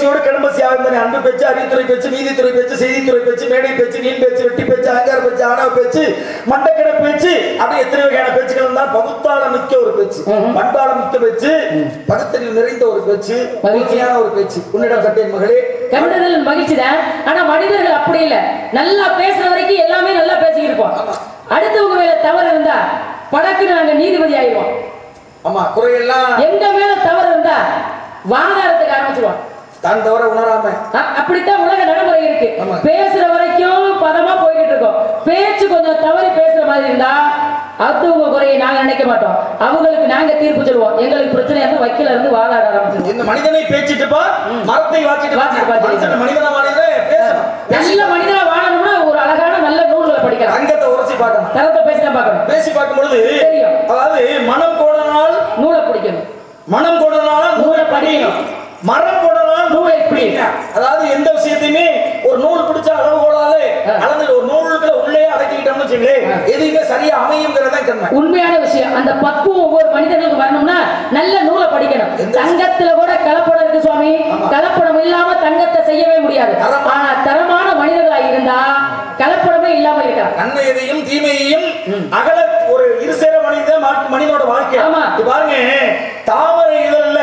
பசியோடு கடும்பசி ஆகுந்தானே அன்பு பேச்சு அறிவுத்துறை பேச்சு நீதித்துறை பேச்சு செய்தித்துறை பேச்சு மேடை பேச்சு நீன் பேச்சு வெட்டி பேச்சு அகங்கார பேச்சு ஆணவ பேச்சு மண்டக்கடை பேச்சு அப்படி எத்தனை வகையான பேச்சுகள் இருந்தால் பகுத்தாளம் மிக்க ஒரு பேச்சு. ம்ஹும். பண்பாளம் மிக்க பேச்சு பகுத்தறிவு நிறைந்த ஒரு பேச்சு மகிழ்ச்சி. மகிழ்ச்சியான ஒரு பேச்சு. உன்னிடம் கட்டேன் மகளே. கண்டதில் மகிழ்ச்சி தான் ஆனா மனிதர்கள் அப்படி இல்ல. நல்லா பேசுற வரைக்கும் எல்லாமே நல்லா பேசிக்கிட்டு இருப்போம். அடுத்தவங்க மேல தவறு இருந்தா படக்குன்னு நாங்க நீதிபதி ஆயிடுவோம். ஆமா குறையெல்லாம் எங்க மேல தவறு இருந்தா வாதாரத்துக்கு ஆரம்பிச்சிருவோம். தான் தவிர உணராம. அப்படித்தான் உலக நடைமுறை இருக்கு. பேசுற வரைக்கும் பதமா போய்கிட்டு இருக்கோம். பேச்சு கொஞ்சம் தவறி பேசுற மாதிரி இருந்தா அடுத்தவங்க குறையை நாங்க நினைக்க மாட்டோம். அவங்களுக்கு நாங்க தீர்ப்பு சொல்லுவோம். எங்களுக்கு பிரச்சனை இருந்தா வக்கீல இருந்து வாதாட ஆரம்பிச்சிருவோம். இந்த மனிதனை பேச்சிட்டு பா மரத்தை வாச்சிட்டு வாச்சிட்டு பா பா. மனுஷன் மனிதன பேசணும். நல்ல மனிதனா வாழணும்னா ஒரு அழகான நல்ல நூல்களை படிக்கலாம். அங்கத்தை உரசி பார்க்கணும். தரத்தை பேசிதான் பார்க்கணும். பேசி பார்க்கும் பொழுது தெரியும். அதாவது மனம் கோடனால் நூலை பிடிக்கணும். மனம் கோடனால் நூலை படிக்கணும். மரம் அதாவது எந்த விஷயத்தையுமே ஒரு நூல் பிடிச்ச அளவு கோடாலே ஆ. அளந்து ஒரு நூலுக்குள்ள உள்ளே அடக்கிக்கிட்டோம்னு வச்சுங்களேன். எதுவுமே சரியா அமையுங்கிறதான் கண்மை உண்மையான விஷயம் அந்த பக்குவம் ஒவ்வொரு மனிதனுக்கு வரணும்னா நல்ல நூலை படிக்கணும். தங்கத்துல கூட கலப்படம் இருக்கு சுவாமி. கலப்படம் இல்லாம தங்கத்தை செய்யவே முடியாது. ஆனா தரமான மனிதர்களா இருந்தா கலப்படமே இல்லாம இருக்கலாம். நன்மை எதையும் தீமையையும் அகல ஒரு இருசேர மனித மனிதனோட வாழ்க்கை. பாருங்க தாமரை இதழ்ல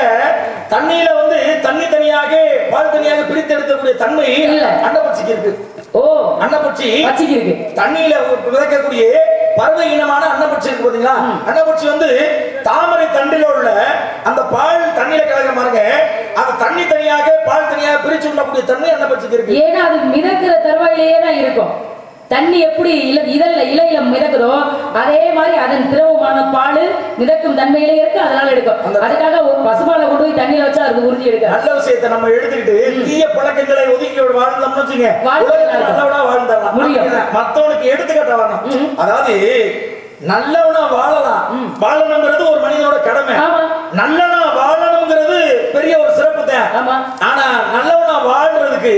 தண்ணியில வந்து தண்ணி தனியாக பால் தனியாக பிரித்து எடுக்கக்கூடிய தன்மை இல்ல. அன்னப்பூச்சிக்கு இருக்கு. ஓ. அன்னப்பூச்சி பச்சைக்கு இருக்கு. தண்ணியில விதைக்கக்கூடிய பறவை இனமான அன்னப்பூச்சி இருக்கு பாத்தீங்களா? அன்னப்பூச்சி வந்து தாமரை தண்டில உள்ள அந்த பால் தண்ணியில கலக்க பாருங்க அந்த தண்ணி தனியாக பால் தனியாக பிரிச்சு விடக்கூடிய தன்மை அன்னப்பூச்சிக்கு இருக்கு. ஏன்னா அது மிதக்கிற தருவாயிலேயே தான் இருக்கும். தண்ணி எப்படி இல இதழ்ல இலையில மிதக்குதோ அதே மாதிரி அதன் திரவமான பால் மிதக்கும் தன்மையிலே இருக்கு அதனால எடுக்கும். அதுக்காக ஒரு பசுமாலை கொண்டு போய் தண்ணியில வச்சா அதுக்கு உறுதி எடுக்க நல்ல விஷயத்தை நம்ம எடுத்துக்கிட்டு தீய பழக்கங்களை ஒதுக்கி வாழ்ந்தோம்னு வச்சுங்க நல்லவனா வாழ்ந்துடலாம். முடியும். மத்தவனுக்கு எடுத்துக்காட்ட வரணும். அதாவது நல்லவனா வாழலாம். வாழணுங்கிறது ஒரு மனிதனோட கடமை. ஆமா. நல்லவனா வாழணுங்கிறது பெரிய ஒரு சிறப்பு தான். ஆனா நல்லவனா வாழ்றதுக்கு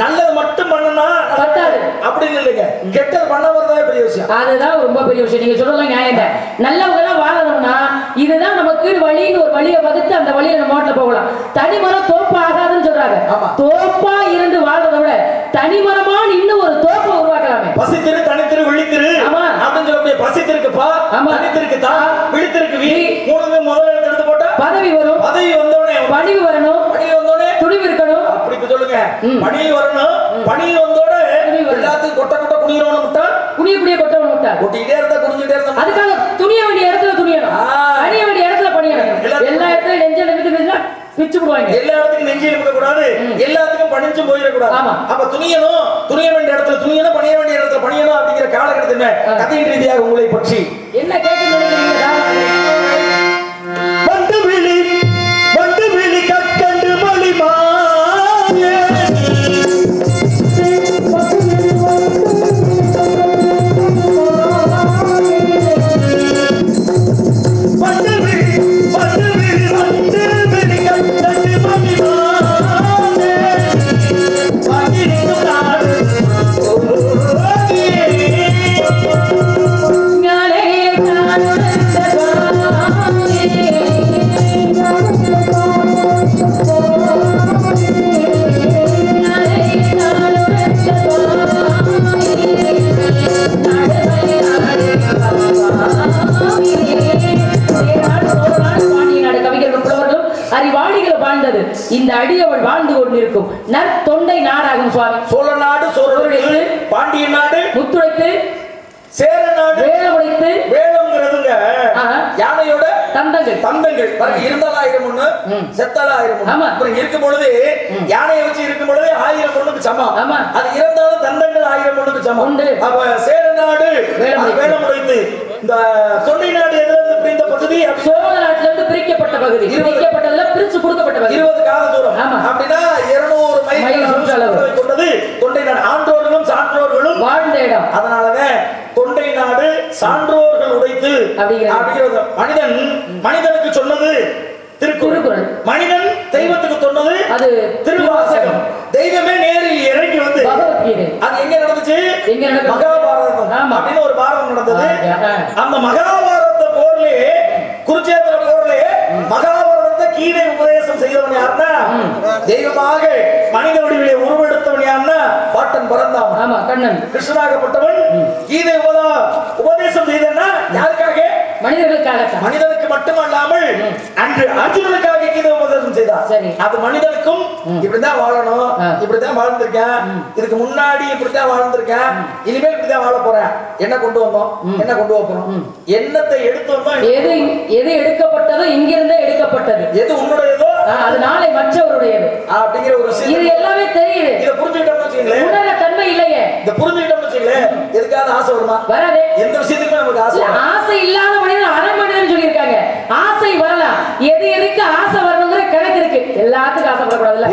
நல்லது மட்டும் பண்ணனா பத்தாது. அப்படின்னு இல்லைங்க கெட்டது பண்ண வரதே பெரிய விஷயம் அதுதான் ரொம்ப பெரிய விஷயம் நீங்க சொல்லலாம் நியாயம் தான் நல்லவங்க எல்லாம் வாழணும்னா இதுதான் நமக்கு வழின்னு ஒரு வழியை வகுத்து அந்த வழியில நம்ம ஓட்டல போகலாம் தனிமரம் தோப்பு ஆகாதுன்னு சொல்றாங்க. தோப்பா இருந்து வாழ்றதை விட தனிமரமா இன்னும் ஒரு தோப்பை உருவாக்கலாமே பசித்திரு தனித்திரு விழித்திரு ஆமா. அப்படின்னு சொல்லக்கூடிய பசித்திருக்கு பா ஆமா. தனித்திருக்கு தா விழித்திருக்கு வி வி. மூணுமே முதல்ல எடுத்து எடுத்து போட்டா பதவி வரும் பதவி வந்தோடனே பணிவு வரணும் பணி வந்தோடனே துணிவு இருக்கணும் அப்படி இப்ப சொல்லுங்க ம். பணி வரணும் பணி வந்தோட. எல்லாத்துக்கும் கொட்ட கொட்ட குனிறவனு விட்டா? குனிய குனிய கொட்டவன் விட்டார் கொட்டிக்கிட்டே இருந்தா குனிஞ்சிட்டே இருந்தா அதுக்காக துணிய வேண்டிய இடத்துல துணியணும். பணிய வேண்டிய இடத்துல பணியணும். எல்லா- இடத்துலயும் நெஞ்ச நிமித்து பிச்சு விடுவாங்க. எல்லா இடத்துக்கும் நெஞ்சு இருக்க கூடாது. எல்லாத்துக்கும் பணிஞ்சும் போயிடக்கூடாது. ஆமா. அப்ப துணியணும். துணிய வேண்டிய இடத்துல துணியணும் பணிய வேண்டிய இடத்துல பணியணும் அப்படிங்கிற காலகட்டத்தில். கதையின் ரீதியாக உங்களை பற்றி. என்ன கேட்க ஒண்ணுக்கு சமம். அது இறந்தாலும் தந்தங்கள் ஆயிரம் ஒண்ணுக்கு சமம். உண்டு. அப்ப சேர நாடு வேலம் உடைத்து இந்த தொண்டை நாடு எதுல இருந்து பிரிந்த பகுதி? சோழ நாட்டுல இருந்து பிரிக்கப்பட்ட பகுதி. பிரிக்கப்பட்டதுல பிரிச்சு கொடுக்கப்பட்ட பகுதி. இருபது கால தூரம். ஆமா. அப்படின்னா இருநூறு மைல் கொண்டது தொண்டை நாடு. ஆன்றோர்களும் சான்றோர்களும் வாழ்ந்த இடம். அதனாலதான் தொண்டை நாடு சான்றோர்கள் உடைத்து. அப்படிங்கிறது. மனிதன் மனிதனுக்கு சொன்னது திருக்குறள். மனிதன் தெய்வத்துக்கு சொன்னது அது திருவாசகம். தெய்வமே நேரில் இறங்கி வந்து அது எங்க நடந்துச்சு? மகாபாரதம். அப்படின்னு ஒரு பாரதம் நடந்தது. அந்த மகாபாரத போர்லயே குருச்சேத்திர போர்லயே மகாபாரதத்தை கீதை உபதேசம் செய்தவன் யாருன்னா தெய்வமாக மனித வடிவிலே உருவெடுத்தவன் யாருன்னா பாட்டன் பரந்தாமன். ஆமா கண்ணன். கிருஷ்ணனாகப்பட்டவன் கீதை உபதா உபதேசம் செய்தன்னா யாருக்காக? மனிதர்களுக்காகத்தான். மனிதனுக்கு மட்டுமல்லாமல் அன்று அர்ஜுனனுக்காக கீதை உபதேசம் செய்தார். சரி. அது மனிதனுக்கும் இப்படிதான் வாழணும். இப்படிதான் வாழ்ந்திருக்கேன். இதுக்கு முன்னாடி இப்படித்தான் வாழ்ந்திருக்கேன். இனிமேல் இப்படிதான் வாழ போறேன். என்ன கொண்டு வந்தோம்? என்ன கொண்டு போறோம்? எண்ணத்தை எடுத்து வந்தோம் எது எது எடுக்கப்பட்டதோ இங்கிருந்தே எடுக்கப்பட்டது. எது உன்னுடையதோ? அது நாளை மற்றவருடையது. அப்படிங்கிற ஒரு இது எல்லாமே தெரியுது. இதை புரிஞ்சுக்கிட்டோம்னு வச்சுங்களேன் உணர தன்மை இல்லையே. இதை புரிஞ்சுக்கிட்டோம்னு வச்சுங்களேன் எதுக்காவது ஆசை வருமா? வராதே. எந்த விஷயத்துக்குமே நமக்கு ஆசை. ஆசை இல்லாத மனிதன் சொல்லியிருக்காங்க ஆசை வரலாம் எது எதுக்கு ஆசை வரணுங்கிற கணக்கு இருக்கு. எல்லாத்துக்கும் ஆசைப்படக்கூடாதுல்ல?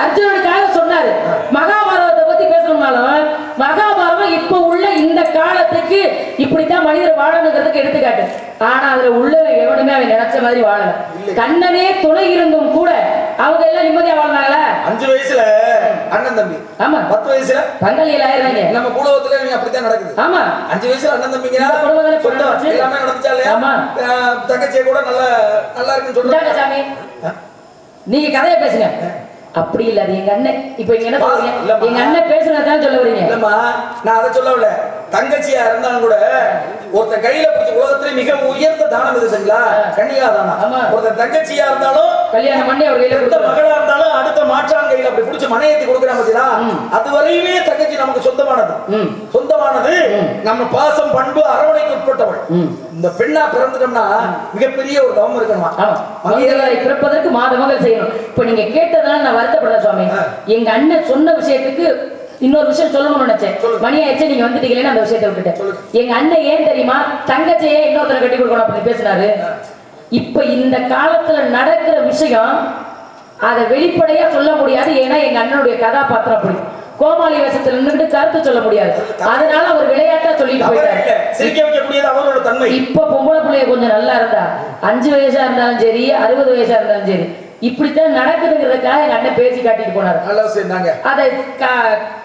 அர்ஜுனனுக்காக சொன்னாரு. மகாபாரதத்தை பத்தி பேசணும்னாலும் மகாபாரதம் இப்ப உள்ள இந்த காலத்துக்கு இப்படித்தான் மனிதர் வாழணுங்கிறதுக்கு எடுத்துக்காட்டு. ஆனா அதுல உள்ள எவனுமே அவன் நினைச்ச மாதிரி வாழல. கண்ணனே துணை இருந்தும் கூட அவங்க எல்லாம் நிம்மதியா வாழ்ந்தாங்களா? அஞ்சு வயசுல அண்ணன் தம்பி. ஆமா. பத்து வயசுல பங்காளிகள் ஆயிடுறாங்க. நம்ம குடும்பத்துல இவங்க அப்படித்தான் நடக்குது. ஆமா. அஞ்சு வயசுல அண்ணன் தம்பிங்க சொந்தம்? எல்லாமே நடந்துச்சா இல்லையா ஆமா. தங்கச்சியை கூட நல்லா நல்லா இருக்குன்னு சொல்றாங்க சாமி. நீங்க கதையை பேசுங்க. அப்படி இல்ல அது எங்க அண்ணன். இப்ப இங்க என்ன சொல்றீங்க. எங்க அண்ணன் பேசுறதான் சொல்ல வரீங்க. இல்லம்மா நான் அதை சொல்லவில்ல. தங்கச்சியா இருந்தாலும் கூட ஒருத்தன் கையில பிடிச்ச உலகத்திலே மிக உயர்ந்த தானம் இது சரிங்களா கன்னிகா தானம் ஆமா. ஒருத்தன் தங்கச்சியா இருந்தாலும் கல்யாணம் பண்ணி அவர் கையில கொடுத்தாங்க மகளா இருந்தாலும் அடுத்த மாற்றான் கையில அப்படி பிடிச்சு மனையத்தை கொடுக்குறான் பாத்தீங்களா? அது வரையுமே தங்கச்சி நமக்கு சொந்தமானது. சொந்தமானது நம்ம பாசம் பண்பு அரவணைக்கு உட்பட்டவள். இந்த பெண்ணா பிறந்துட்டோம்னா மிகப்பெரிய ஒரு தவம் இருக்கணுமா? மங்கையரை பிறப்பதற்கு மாதவங்கள் செய்யணும். இப்ப நீங்க கேட்டதால நான் வருத்தப்படுறேன் சுவாமி. எங்க அண்ணன் சொன்ன விஷயத்துக்கு இன்னொரு விஷயம் சொல்லணும்னு நினைச்சேன். மணி ஆயிடுச்சு நீங்க வந்துட்டீங்களேன்னு அந்த விஷயத்தை விட்டுட்டேன். எங்க அண்ணன் ஏன் தெரியுமா தங்கச்சியே இன்னொருத்தரை கட்டி கொடுக்கணும் அப்படின்னு பேசினாரு. இப்ப இந்த காலத்துல நடக்கிற விஷயம் அதை வெளிப்படையா சொல்ல முடியாது. ஏன்னா எங்க அண்ணனுடைய கதாபாத்திரம் அப்படி. கோமாளி வேஷத்துல நின்றுட்டு கருத்து சொல்ல முடியாது. அதனால அவர் விளையாட்டா சொல்லிட்டு போயிட்டாரு. இப்ப பொம்பளை பிள்ளைய கொஞ்சம் நல்லா இருந்தா அஞ்சு வயசா இருந்தாலும் சரி அறுபது வயசா இருந்தாலும் சரி இப்படித்தான் நடக்குதுங்கிறதுக்காக எங்க அண்ணன் பேசி காட்டிட்டு போனாரு நல்ல அதை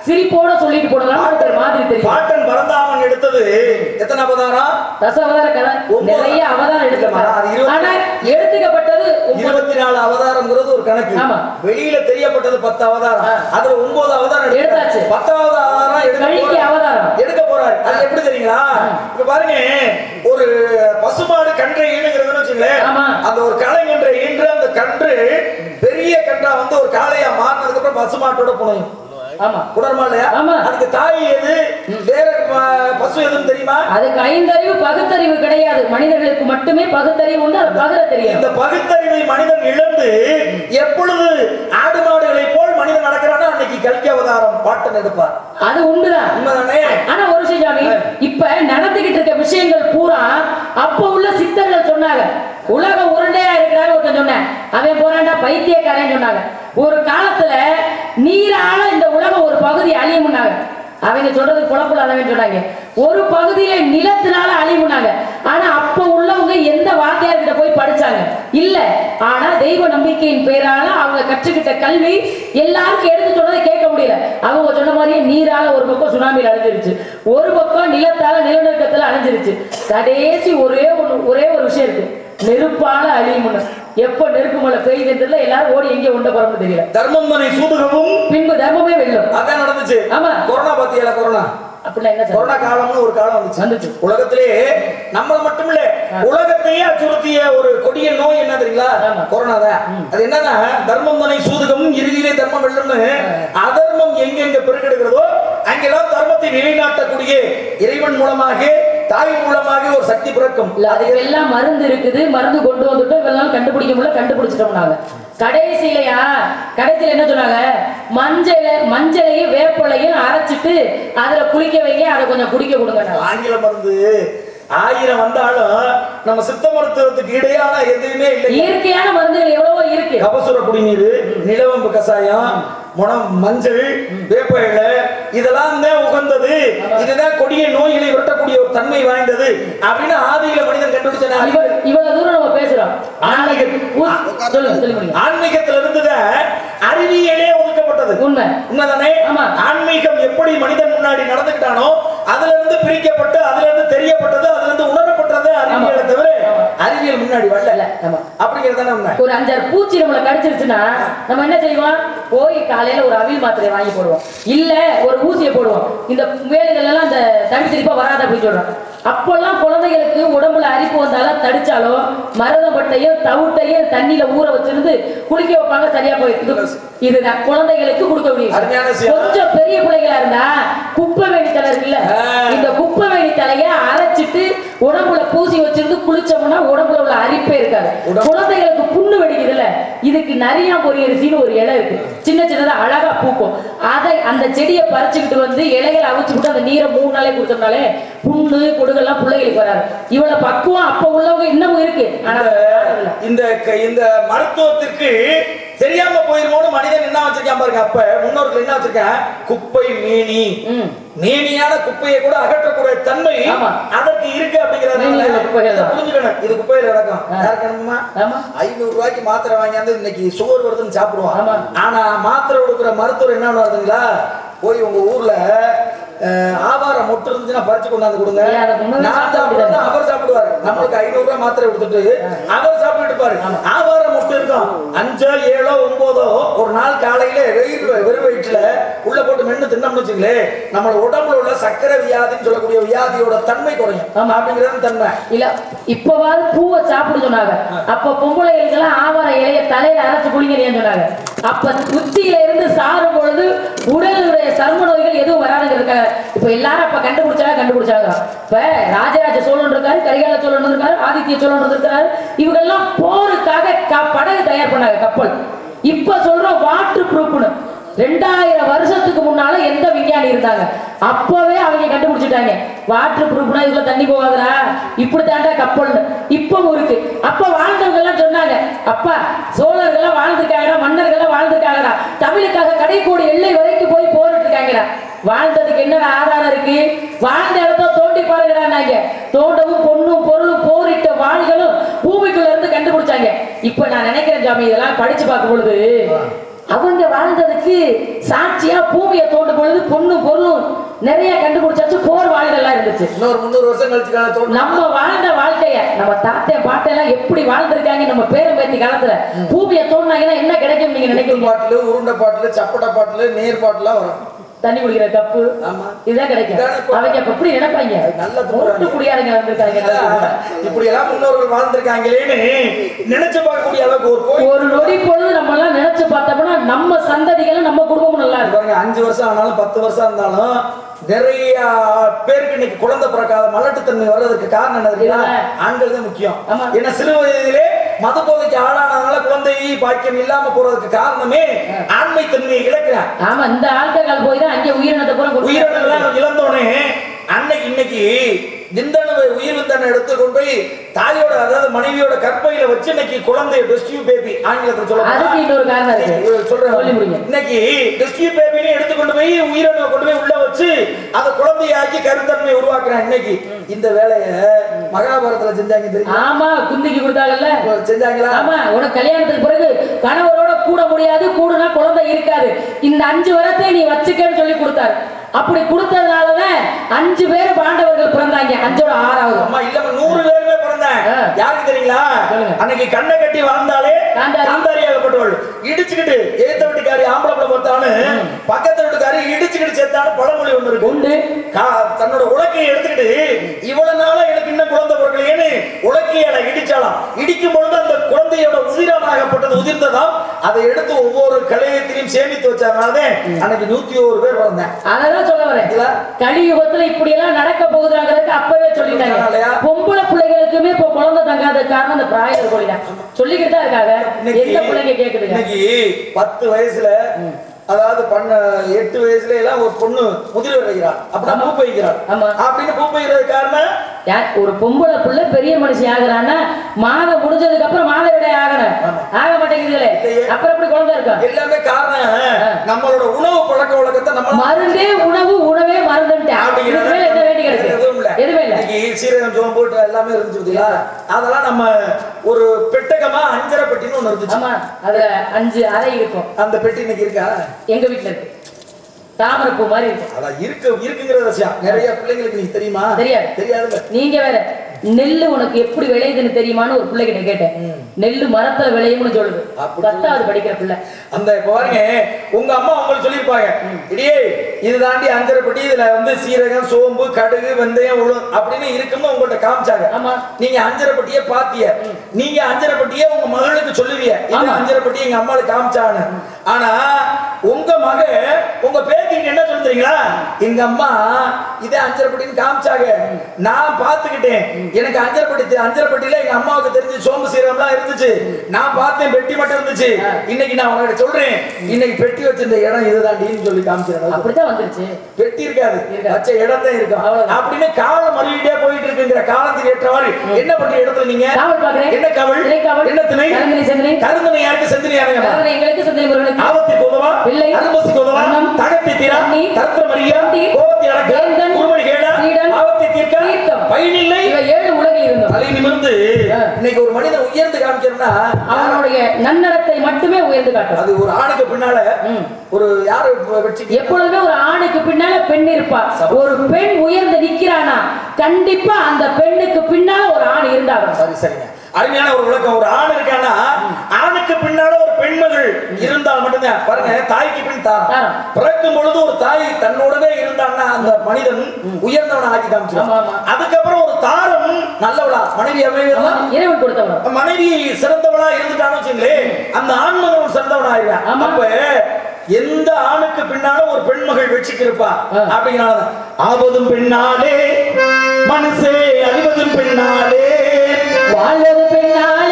சிரிப்போட சொல்லிட்டு போனதால மாதிரி தெரியும் பாட்டன் பரந்தாமன் எடுத்தது எத்தனை அவதாரம் தச அவதார கதை. நிறைய அவதாரம் இருபது. ஆனா எடுத்துக்கப்பட்டது. இருபத்தி நாலு அவதாரம்ங்கிறது ஒரு கணக்கு ஆமா. வெளியில தெரியப்பட்டது பத்து அவதாரம். அதுல ஒன்பது அவதாரம் எடுத்தாச்சு. பத்தாவது அவதாரம் எடுக்க. அவதாரம் எடுக்க போறாரு அது எப்படி தெரியுங்களா இப்ப பாருங்க ஒரு பசுமாடு கன்றை ஈனுங்கிறதுன்னு வச்சுங்களேன் ஆமா. அந்த ஒரு கலைஞன்றை ஈன்று அந்த கன்று பெரிய கன்றா வந்து ஒரு காளையா மாறினதுக்கு அப்புறம் பசுமாட்டோட புனையும் ஆமா. இல்லையா? ஆமா. அதுக்கு தாய் எது? வேற பசு எதுன்னு தெரியுமா? அதுக்கு ஐந்தறிவு பகுத்தறிவு கிடையாது. மனிதர்களுக்கு மட்டுமே பகுத்தறிவு உண்டு அது பகுர தெரியும் இந்த பகுத்தறிவை மனிதன் இழந்து எப்பொழுது ஆடு மாடுகளை போல் மனிதன் நடக்கிறானோ அன்னைக்கு கல்கி அவதாரம் பாட்டன் எடுப்பார் அது உண்டுதான். உண்மைதானே? ஆனா ஒரு விஷயம் சாமி இப்ப நடந்துகிட்டு இருக்க விஷயங்கள் பூரா அப்ப உள்ள சித்தர்கள் சொன்னாங்க உலகம் உருண்டையா இருக்கிறாரு ஒருத்தன் சொன்னேன். அவன் போறான்டா பைத்தியக்காரன் சொன்னாங்க. ஒரு காலத்துல நீரால இந்த உலகம் ஒரு பகுதி அழியும்னாங்க. அவங்க சொல்றது குழப்பலாதவன் சொன்னாங்க. ஒரு பகுதியில நிலத்தினால அழிவுனாங்க ஆனா அப்ப உள்ளவங்க எந்த வாத்தியார்கிட்ட போய் படிச்சாங்க? இல்ல. ஆனா தெய்வ நம்பிக்கையின் பேரால அவங்க கற்றுக்கிட்ட கல்வி எல்லாருக்கும் எடுத்து சொன்னதை கேட்க முடியல. அவங்க சொன்ன மாதிரியே நீரால ஒரு பக்கம் சுனாமியில் அழிஞ்சிருச்சு. ஒரு பக்கம் நிலத்தால நிலநடுக்கத்துல அழிஞ்சிருச்சு. கடைசி ஒரே ஒரு ஒரே ஒரு விஷயம் இருக்கு. நெருப்பால அழியும்னு எப்ப நெருப்பு மழை பெய்யுதுன்றதுல எல்லாரும் ஓடி எங்கே உண்ட போறோம்னு தெரியல. தர்மம் தன்னை சூதுகவும் பின்பு தர்மமே வெல்லும். அதான் நடந்துச்சு. ஆமா. Corona பாத்தியால corona? கொரோனா காலம்னு ஒரு காலம் வந்துச்சு. வந்துச்சு. உலகத்திலே நம்ம மட்டும் இல்ல உலகத்தையே அச்சுறுத்திய ஒரு கொடிய நோய் என்ன தெரியுங்களா. கொரோனா தான். அது என்னன்னா தர்மம் தன்னை சூதுகம் இறுதியிலே தர்மம் வெல்லும்னு அதர்மம் எங்கெங்க பெருக்கெடுக்கிறதோ அங்கெல்லாம் தர்மத்தை நிலைநாட்டக்கூடிய இறைவன் மூலமாக தாய் மூலமாக ஒரு சக்தி பிறக்கும். இல்ல அதுக்கு எல்லாம் மருந்து இருக்குது மருந்து கொண்டு வந்துட்டோம் இவெல்லாம் கண்டுபிடிக்க முடியல கண்டுபிடிச்சிட்டோம் நாங்க. கடைசியிலயா கடைசியில என்ன சொன்னாங்க? மஞ்சள் மஞ்சளையும் வேப்பிலையும் அரைச்சிட்டு அதுல குளிக்க வைங்க அதை கொஞ்சம் குடிக்க கொடுங்க ஆங்கில மருந்து ஆயிரம் வந்தாலும் நம்ம சித்த மருத்துவத்துக்கு இடையான எதுவுமே இல்லை. இயற்கையான மருந்துகள் எவ்வளவோ இருக்கு. கபசுர குடிநீர் நிலவம்பு கசாயம் முனம் மஞ்சள் வேப்ப இலை இதெல்லாம் தான் உகந்தது. இதுதான் கொடிய நோய்களை விரட்டக்கூடிய தன்மை வாய்ந்தது அப்படின்னு ஆதியில மனிதன் கண்டுபிடிச்ச இவ- இவ்வளவு தூரம் நம்ம பேசுறோம். முடியுங்க ஆன்மீகத்துல இருந்துதான் அறிவியலே ஒதுக்கப்பட்டது. உண்மை. உண்மைதானே. ஆன்மீகம் எப்படி மனிதன் முன்னாடி நடந்துக்கிட்டானோ அதுல இருந்து பிரிக்கப்பட்டு அதுல இருந்து தெரியப்பட்டது அதுல இருந்து உணரப்பட்டது அறிவியலை. தவிர. அறிவியல் முன்னாடி வரல. இல்ல ஆமா. அப்படிங்கிறது தானே உண்மை. ஒரு அஞ்சாறு பூச்சி நம்மளை கடிச்சிருச்சுன்னா நம்ம என்ன செய்வோம்? போய் காலையில ஒரு அவில் மாத்திரை வாங்கி போடுவோம். இல்ல ஒரு ஊசியை போடுவோம். இந்த வேலைகள் எல்லாம் அந்த தண்ணி திருப்பா வராத அப்படின்னு சொல்றோம். அப்பெல்லாம் குழந்தைகளுக்கு உடம்புல அரிப்பு வந்தாலும் தடிச்சாலோ மருதப்பட்டையும் தவிட்டையும் தண்ணியில ஊற வச்சிருந்து குளிக்க வைப்பாங்க சரியா போயிருக்கு இது இதுதான் குழந்தைகளுக்கு கொடுக்க முடியும். கொஞ்சம் பெரிய பிள்ளைகளா இருந்தா குப்பை வேணி தலை இருக்குல்ல. இந்த குப்பை வேணி தலைய அரைச்சிட்டு உடம்புல பூசி வச்சிருந்து குளிச்சோம்னா உடம்புல உள்ள அரிப்பே இருக்காது. குழந்தைகளுக்கு புண்ணு வெடிக்குதுல்ல இதுக்கு நிறைய பொரியரிசின்னு ஒரு இலை இருக்கு. சின்ன சின்னதா அழகா பூக்கும். அதை அந்த செடியை பறிச்சுக்கிட்டு வந்து இலைகளை அவிச்சுக்கிட்டு அந்த நீரை மூணு நாளே குடிச்சோம்னாலே புண்ணு கொடுகெல்லாம் பிள்ளைகளுக்கு வராது. இவ்வளவு பக்குவம் அப்ப உள்ளவங்க இன்னமும் இருக்கு. இந்த இந்த மருத்துவத்திற்கு தெரியாம போயிருமோன்னு மனிதன் என்ன வச்சிருக்கான் பாருங்க அப்ப முன்னோர்கள் என்ன வச்சிருக்கான் குப்பை மேனி. மேனியான குப்பையை கூட அகற்றக்கூடிய தன்மை. அதற்கு இருக்கு. இதை புரிஞ்சுக்கணும். இது குப்பையில ஆமா. ஐநூறு ரூபாய்க்கு மாத்திரை வாங்கியாந்து இன்னைக்கு சுகர் வருதுன்னு சாப்பிடுவான். ஆமா. ஆனா மாத்திரை கொடுக்குற மருத்துவர் என்ன வருதுங்களா போய் உங்க ஊர்ல அஹ், ஆவார மொட்டு இருந்துச்சுன்னா பறிச்சு கொண்டாந்து கொடுங்க. நான் சாப்பிட சாப்பிடுவேன் அவர் சாப்பிடுவாரு. நம்மளுக்கு ஐநூறு ரூபாய் மாத்திரை கொடுத்துட்டு அவர் சாப்பிட்டு இருப்பாரு ஆவார மொட்டு இருக்கும் அஞ்சோ ஏழோ ஒன்பதோ ஒரு நாள் காலையில வெயில் வெறும் வயிற்றுல உள்ள போட்டு மென்னு தின்னோம்னு வச்சுங்களேன் நம்ம உடம்புல உள்ள சக்கரை வியாதின்னு சொல்லக்கூடிய வியாதியோட தன்மை குறையும். ஆமா. அப்படிங்கிறது தன்மை. இல்ல இப்பவாது பூவை சாப்பிட சொன்னாங்க. அப்ப பொம்பளைகளுக்கெல்லாம் ஆவார இலைய தலையில அரைச்சு குளிங்கன்னு சொன்னாங்க? அப்ப உச்சியில இருந்து சாரும் பொழுது உடலுடைய சர்ம நோய்கள் எதுவும் வராதுங்கிறதுக்காக இப்ப எல்லாரும் அப்ப கண்டுபிடிச்சாங்க கண்டுபிடிச்சாங்க. இப்ப ராஜராஜ சோழன் இருக்காரு கரிகால சோழன் இருக்காரு ஆதித்ய சோழன் இருக்காரு இவங்கெல்லாம் போருக்காக க- படகு தயார் பண்ணாங்க கப்பல். இப்ப சொல்றோம் வாட்டர் ப்ரூஃப்னு ரெண்டாயிரம் வருஷத்துக்கு முன்னால எந்த விஞ்ஞானி இருந்தாங்க? அப்பவே அவங்க கண்டுபிடிச்சிட்டாங்க. வாட்டர் ப்ரூஃப்னா இதுல தண்ணி போகாதுடா. இப்படி தாண்டா கப்பல்னு. இப்பவும் இருக்கு. அப்ப வாழ்ந்தவங்க எல்லாம் சொன்னாங்க அப்பா சோழர்கள் எல்லாம் வாழ்ந்திருக்காங்கடா மன்னர்கள் எல்லாம் வாழ்ந்திருக்காங்கடா. தமிழுக்காக கடைக்கோடி எல்லை வரைக்கும் போய் போரிட்டு இருக்காங்கடா வாழ்ந்ததுக்கு என்னடா ஆதாரம் இருக்கு? வாழ்ந்த இடத்த தோண்டி பாருங்கடாங்க தோண்டவும் பொண்ணும் பொருளும் போரிட்ட வாழ்களும் பூமிக்குள்ள இருந்து கண்டுபிடிச்சாங்க. இப்ப நான் நினைக்கிறேன் சாமி இதெல்லாம் படிச்சு பார்க்கும் பொழுது அவங்க வாழ்ந்ததுக்கு சாட்சியா பூமியை தோண்டும் பொழுது பொண்ணும் பொருளும் நிறைய கண்டுபிடிச்சாச்சு போர் வாழ்கள்லாம் இருந்துச்சு. இன்னொரு முந்நூறு வருஷம் கழிச்சு நம்ம வாழ்ந்த வாழ்க்கைய நம்ம தாத்தா பாட்டையெல்லாம் எப்படி வாழ்ந்திருக்காங்க நம்ம பேரம் பேத்தி காலத்துல பூமியை தோண்டினாங்கன்னா என்ன கிடைக்கும் நீங்க நினைக்கிறீங்க? பாட்டிலு உருண்டை பாட்டிலு சப்பட்டை பாட்டிலு நீர் பாட்டிலாம் வரும். தண்ணி குடிக்கிற கப்பு. இதுதான் கிடைக்கும் அவங்க எப்படி நினைப்பாங்க. நல்லா. மூட்டு குடியாருங்க வந்திருக்காங்க. இப்படி எல்லாம் முன்னோர்கள் வாழ்ந்திருக்காங்களேன்னு நினைச்சு பார்க்கக்கூடிய அளவுக்கு ஒரு ஒரு நொடி பொழுது நம்ம எல்லாம் நினைச்சு பார்த்தோம்னா நம்ம சந்ததிகளும் நம்ம குடும்பமும் நல்லா இருக்கும். அஞ்சு வருஷம் ஆனாலும் பத்து வருஷம் இருந்தாலும் நிறைய பேருக்கு இன்னைக்கு குழந்தை பிறக்காத மலட்டுத்தன்மை வர்றதுக்கு காரணம் என்ன. ஆண்கள் தான் முக்கியம். ஏன்னா சிறு வயதிலே மத போதைக்கு ஆளானதுனால குழந்தை பாக்கியம் இல்லாம போறதுக்கு காரணமே ஆண்மை தன்மையை இழக்கிறான் ஆமா இந்த ஆல்கஹால் போய் தான் அங்கே உயிரினத்தை பூரா உயிரினெல்லாம் இழந்தோடனே அன்னைக்கு இன்னைக்கு விந்தணுவை உயிர் விந்தனை எடுத்து கொண்டு போய் தாயோட அதாவது மனைவியோட கற்பையில வச்சு இன்னைக்கு குழந்தை டெஸ்டியூ பேபி ஆங்கிலத்தில் சொல்ல சொல்றேன் இன்னைக்கு டெஸ்டியூ பேபினு எடுத்து கொண்டு போய் உயிரினவை கொண்டு போய் உள்ள வச்சு அதை குழந்தையாக்கி கருத்தன்மை உருவாக்குறேன் இன்னைக்கு. இந்த வேலைய மகாபாரதத்துல செஞ்சாங்க தெரியுமா? ஆமா குந்திக்கு கொடுத்தாங்கல்ல. செஞ்சாங்களா? ஆமா உனக்கு கல்யாணத்துக்கு பிறகு கணவரோட கூட முடியாது கூடுனா குழந்தை இருக்காது. இந்த அஞ்சு வரத்தை நீ வச்சுக்கன்னு சொல்லி கொடுத்தாரு. அப்படி கொடுத்ததுனாலதான் அஞ்சு பேர் பாண்டவர்கள் பிறந்தாங்க. அஞ்சோட ஆறாவது. அம்மா இல்லம்மா நூறு பேருமே பிறந்தேன். யாருக்கு தெரியுங்களா. அன்னைக்கு கண்ணை கட்டி வாழ்ந்தாலே காந்தாரி. காந்தாரியாகப்பட்டவள் இடிச்சுக்கிட்டு ஏத்த வீட்டுக்காரி ஆம்பளை பிள்ளை பார்த்தானு பக்கத்து வீட்டுக்காரி இடிச்சுக்கிட்டு சேர்த்தான்னு பழமொழி ஒண்ணு இருக்கு. உண்டு. தன்னோட உலக்கையை எடுத்துக்கிட்டு இவ்வளவு நாளா எனக்கு இன்னும் குழந்தை பிறக்கலையேன்னு உலக்கையால இடிச்சாலாம் இடிக்கும் பொழுது அந்த குழந்தையோட உதிரமாகப்பட்டது உதிர்ந்ததாம். அதை எடுத்து ஒவ்வொரு கலையத்திலையும் சேமித்து வச்சதுனாலதான் அன்னைக்கு நூத்தி ஒரு பேர் பிறந்தேன் அததான் சொல்ல வரேன்? கலியுகத்துல இப்படி எல்லாம் நடக்க போகுதுங்கிறதுக்கு அப்பவே சொல்லிட்டாங்க? பொம்பளை பிள்ளைகளுக்குமே இப்ப குழந்தை தங்காத காரணம் இந்த பிராயர் தான் சொல்லிக்கிட்டு தான் இருக்காங்க எந்த பிள்ளைங்க கேக்குதுங்க? இன்னைக்கு பத்து வயசுல அதாவது பண்ண எட்டு வயசுல எல்லாம் ஒரு பொண்ணு முதிர்வர் வைக்கிறாள் அப்படின்னா பூ ஆமா. அப்படின்னு பூ வைக்கிறது காரணம்? ஒரு பொம்பளை பிள்ளை பெரிய மனுஷி ஆகுறான்னா மாதம் முடிஞ்சதுக்கு அப்புறம் மாத விடை ஆகணும் ஆக மாட்டேங்குதுங்களே அப்புறம் எப்படி குழந்தை இருக்கும் எல்லாமே காரணம். நம்மளோட உணவு பழக்க வழக்கத்தை நம்ம மருந்தே உணவு உணவே மருந்துன்ட்டு அப்படிங்கிறது இதுக்கு மேல என்ன வேண்டி வேற கிடக்கு எதுவும் இல்ல. எதுவுமே இல்ல இன்னைக்கு சீரகம் சோம்பு போட்டு எல்லாமே இருந்துச்சு பாத்தீங்களா? அதெல்லாம் நம்ம ஒரு பெட்டகமா அஞ்சரை பெட்டின்னு ஒண்ணு இருந்துச்சு. ஆமா அதுல அஞ்சு அறை இருக்கும். அந்த பெட்டி இன்னைக்கு இருக்கா? எங்க வீட்டுல இருக்கு. தாமரைப்பூ மாதிரி இருக்கும். அதான் இருக்கு இருக்குங்கிற விஷயம் நிறைய பிள்ளைங்களுக்கு நீ தெரியுமா? தெரியாது. தெரியாதுல்ல. நீங்க வேற. நெல்லு உனக்கு எப்படி விளையுதுன்னு தெரியுமான்னு ஒரு பிள்ளைகிட்ட கேட்டேன். நெல்லு மரத்துல விளையும்னு சொல்லுது. பத்தாவது படிக்கிற பிள்ளை. அந்த பாருங்க உங்க அம்மா உங்களுக்கு சொல்லியிருப்பாங்க இடியே இது தாண்டி அஞ்சரை பெட்டி இதுல வந்து சீரகம் சோம்பு கடுகு வெந்தயம் உளுந்து அப்படின்னு இருக்குன்னு உங்கள்ட்ட காமிச்சாங்க. ஆமா. நீங்க அஞ்சரை பெட்டியை பாத்திய. நீங்க அஞ்சரை பெட்டியை உங்க மகளுக்கு சொல்லுவீங்க இது ஆமா. அஞ்சரை பெட்டி எங்க அம்மாளுக்கு காமிச்சாங்க ஆனா உங்க மக உங்க பேத்திட்டு என்ன சொல்றீங்களா எங்க அம்மா இதே அஞ்சரை பெட்டின்னு காமிச்சாங்க. நான் பாத்துக்கிட்டேன் எனக்கு அஞ்சரை பெட்டி தெ- அஞ்சரை பெட்டியில எங்க அம்மாவுக்கு தெரிஞ்சு சோம்பு சீரகம்லாம் இருந்துச்சு. நான் பார்த்தேன் பெட்டி மட்டும் இருந்துச்சு. இன்னைக்கு நான் உனக்கு சொல்றேன். இன்னைக்கு பெட்டி வச்சிருந்த இடம் இதுதாண்டின்னு சொல்லி காமிச்சிருக்கேன் அப்படித்தான் வந்துருச்சு. பெட்டி இருக்காது. வச்ச இடம் தான் இருக்கும். அப்படின்னு காலம் மறுபடியே போயிட்டு இருக்குங்கிற காலத்துக்கு ஏற்றவாறு என்ன பண்ற இடத்துல நீங்க? காவல் என்ன காவல்? என்ன திணை? கருந்தனை யாருக்கு செந்தினி யாருங்க எங்களுக்கு செந்தினை ஆபத்துக்கு உதவா? உதவா? அன்னம், தகத்தை தீரா? மரியா தண்டி, கோபத்தை அடக்க? குருமணி கேடா ஆபத்தை தீர்க்க? தீர்த்தம். பயனில்லை? ஏழு உலகில் இருந்தோம் தலை நிமிர்ந்து. இன்னைக்கு ஒரு மனிதன் உயர்ந்து காமிக்கிறேன்னா அவனுடைய நன்னடத்தை மட்டுமே உயர்ந்து காட்டும் அது ஒரு ஆணுக்கு பின்னால. ஒரு யாரு எப்பொழுதுமே ஒரு ஆணுக்கு பின்னால பெண் இருப்பா. ஒரு பெண் உயர்ந்து நிக்கிறானா? கண்டிப்பா அந்த பெண்ணுக்கு பின்னால ஒரு ஆண் இருந்தாகணும். சரி சரிங்க. அருமையான ஒரு விளக்கம். ஒரு ஆண் இருக்கானா ஆணுக்கு பின்னால ஒரு பெண்மகள் இருந்தால் மட்டும்தான். பாருங்க தாய்க்கு பின் தாரம். பிறக்கும் பொழுது ஒரு தாய் தன்னோடவே இருந்தான்னா அந்த மனிதன் உயர்ந்தவனை ஆக்கி ஆமா. அதுக்கப்புறம் ஒரு தாரம் நல்லவளா மனைவி அமைவதா? இறைவன் மனைவி சிறந்தவளா இருந்துட்டான்னு வச்சுங்களேன் அந்த ஆண்மகன் சிறந்தவனா ஆயிடுவான் ஆமா. அப்ப எந்த ஆணுக்கு பின்னாலும் ஒரு பெண்மகள் ஆ. அப்படிங்கிறனால ஆவதும் பெண்ணாலே மனசே அழிவதும் பெண்ணாலே வாழ்வது பெண்ணாலே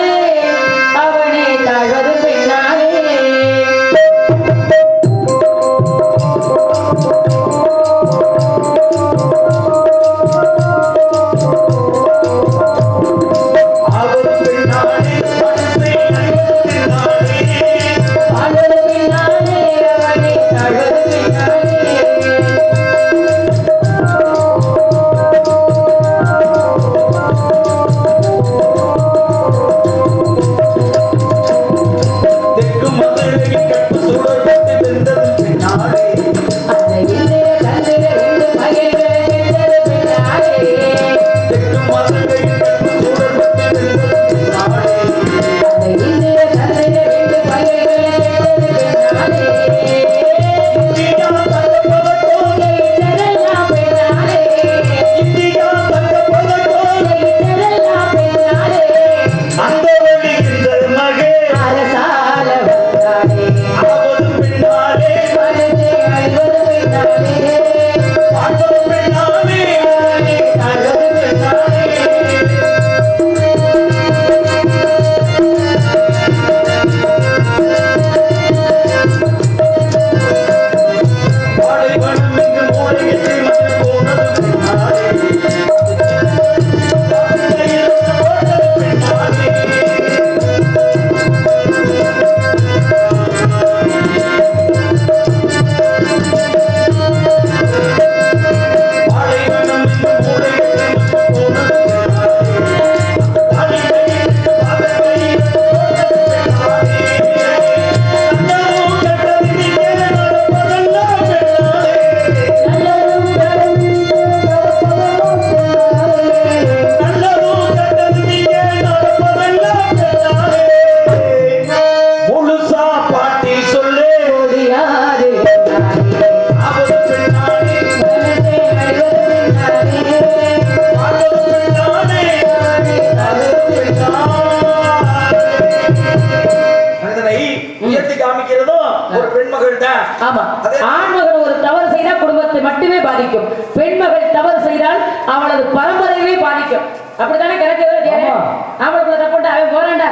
ஆமா. ஆண்மகன் ஒரு தவறு செய்தால் குடும்பத்தை மட்டுமே பாதிக்கும். பெண்மகள் தவறு செய்தால் அவளது பரம்பரையவே பாதிக்கும். அப்படித்தானே கிடக்கு? ஆமா. ஆம்பளை தப்பு அவன் போறான்டா.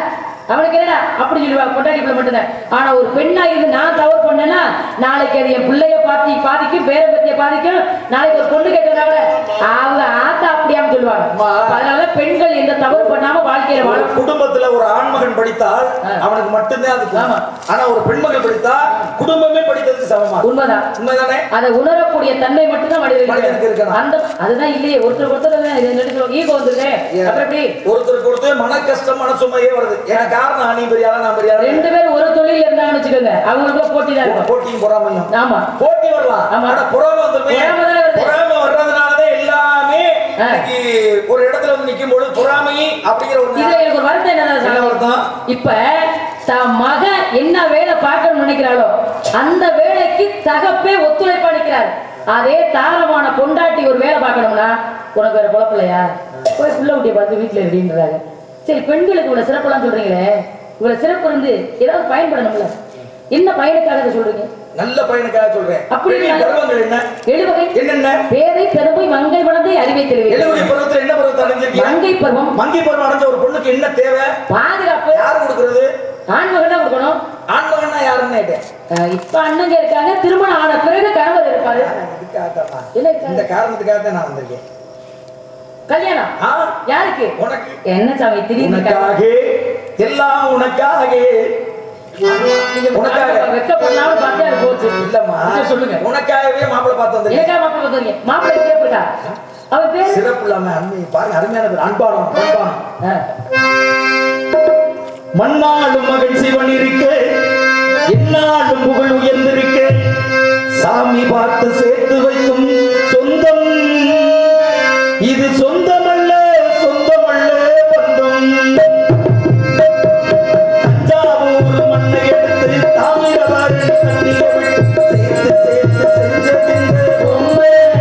அவனுக்கு என்னடா? அப்படி சொல்லுவாங்க பொண்டாடி பிள்ளை மட்டும்தான். ஆனா ஒரு பெண்ணா இருந்து நான் தவறு பண்ணேன்னா நாளைக்கு அது என் பிள்ளைய பாத்தி பாதிக்கும் பேர பத்திய பாதிக்கும். நாளைக்கு ஒரு பொண்ணு கேட்டதா கூட அவங்க ஆத்தா அப்படியாம சொல்லுவாங்க. அதனால பெண்கள் எந்த தவறு பண்ணாம வாழ்க்கையில வாழ குடும்பத்துல ஒரு ஆண்மகன் படித்தால். அவனுக்கு மட்டும்தான் அது ஆமா. ஆனா ஒரு பெண்மகள் படித்தா குடும்பமே படித்ததுக்கு சமமா? உண்மைதான். உண்மைதானே? அதை உணரக்கூடிய தன்மை மட்டும்தான் மனிதனுக்கு இருக்கணும். அந்த அதுதான் இல்லையே. ஒருத்தர் ஒருத்தர் ஈகோ வந்துருக்கு அப்புறம் எப்படி? ஒருத்தருக்கு ஒருத்தர் மன கஷ்டம் மன சுமையே வருது. எனக்கு காரணம் நீ பெரியாளா நான் பெரியாளா? ரெண்டு பேரும் ஒரு தொழில் இருந்தாங்கன்னு வச்சுக்கோங்க. அவங்களுக்குள்ள போட்டி தான் இருக்கும். போட்டியும் பொறாமையும். ஆமா. போட்டி வரலாம். ஆமா. ஆனா பொறாம வந்துருமே பொறாமை வர்றதுனாலதான் எல்லாமே. இன்னைக்கு ஒரு இடத்துல வந்து நிக்கும் பொழுது பொறாமை அப்படிங்கிற ஒரு இதுல எனக்கு ஒரு வருத்தம் என்ன? வருத்தம்? இப்ப தன் மகன் என்ன வேலை பார்க்கணும்னு நினைக்கிறாளோ அந்த வேலைக்கு தகப்பே ஒத்துழைப்பா நிக்கிறாரு. அதே தாரமான பொண்டாட்டி ஒரு வேலை பார்க்கணும்னா உனக்கு வேற குழப்பில்லையா போய் புள்ள குட்டியை பார்த்து வீட்டுல இருடின்றாங்க சரி பெண்களுக்கு இவ்வளவு சிறப்புலாம் சொல்றீங்களே? இவ்வளவு சிறப்பு இருந்து ஏதாவது பயன்படணும்ல? என்ன பயனுக்காக சொல்றீங்க? நல்ல பையனுக்காக சொல்றேன். அப்படி. பருவங்கள் என்ன? எழுவகை என்னென்ன? பேரை பெருமை மங்கை வளர்ந்து அறிவை எழுபது பருவத்துல என்ன பருவத்தை அடைஞ்சிருக்கீங்க? மங்கை பருவம். மங்கி பருவம் அடைஞ்ச ஒரு பொண்ணுக்கு என்ன தேவை? பாதுகாப்பு. யாரு கொடுக்கறது? ஆண் மகன் தான் கொடுக்கணும். ஆண்மகன்னா யாருன்னு கேட்டேன். இப்ப அண்ணங்க இருக்காங்க. திருமணம் ஆன பிறகு கணவர் இருப்பாரு? இந்த காரணத்துக்காக தான் நான் வந்திருக்கேன். கல்யாணம்? யாருக்கு? உனக்கு. என்ன சாமி திடீர்னு எல்லாம் உனக்காக. உனக்காக பார்த்தா அது போச்சு. இல்லம்மா. சரி, சொல்லுங்க. உனக்காகவே மாப்பிள்ளை பார்த்து வந்திருக்கேன். எனக்கா மாப்பிள்ளை பார்த்துருங்க மாப்பிள்ளை அவன் பேரு? சிறப்பு இல்லாம அண்மை பாருங்க அருமையான பேர் அன்பானம் அன்பானம் மண்ணாளும் மகன் சிவன் இருக்க. என்னாலும் புகழ் உயர்ந்திருக்க. சாமி பார்த்து சேர்த்து சேர்த்து சேர்த்து செஞ்சது இந்த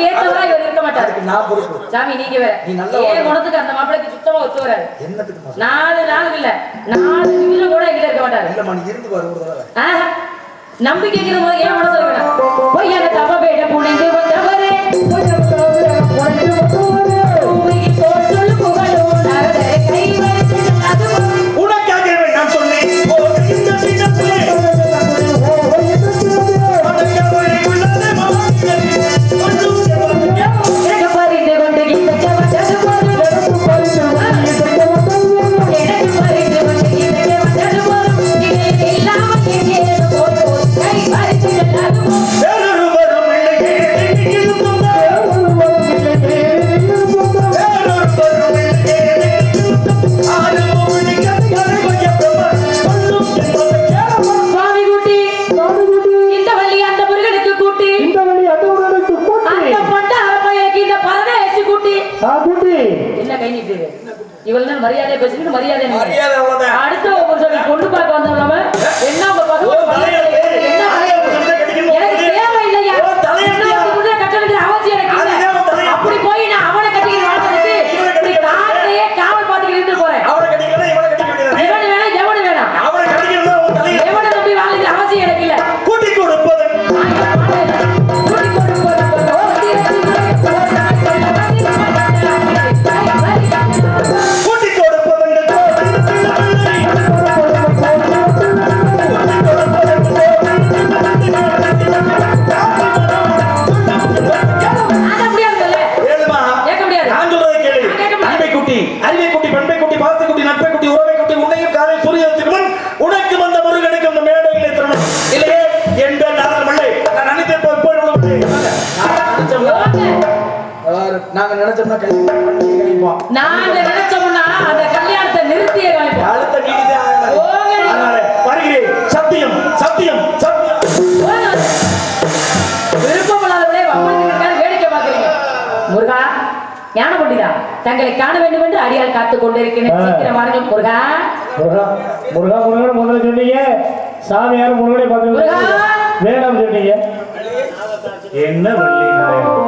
கற்பனைக்கு ஏற்றதா இவர் இருக்க மாட்டாரு. நான் பொறுப்பு. சாமி நீங்க வேற. நீ நல்லா ஏன் வாழணும். குணத்துக்கு அந்த மாப்பிள்ளைக்கு சுத்தமா ஒத்து வராது? என்னத்துக்கு நாலு நாள் இல்ல. நாலு நிமிஷம் கூட எங்கிட்ட இருக்க மாட்டாரு. இல்லம்மா நீ இருந்து பாரு ஒரு தடவை. ஆஹா. நம்பிக்கைங்கிற போது ஏன் புனைந்து வந்தவரே. சாமியார் முருகனை பார்த்து. வேண்டாம் சொன்னீங்க என்ன வள்ளி நாயகம்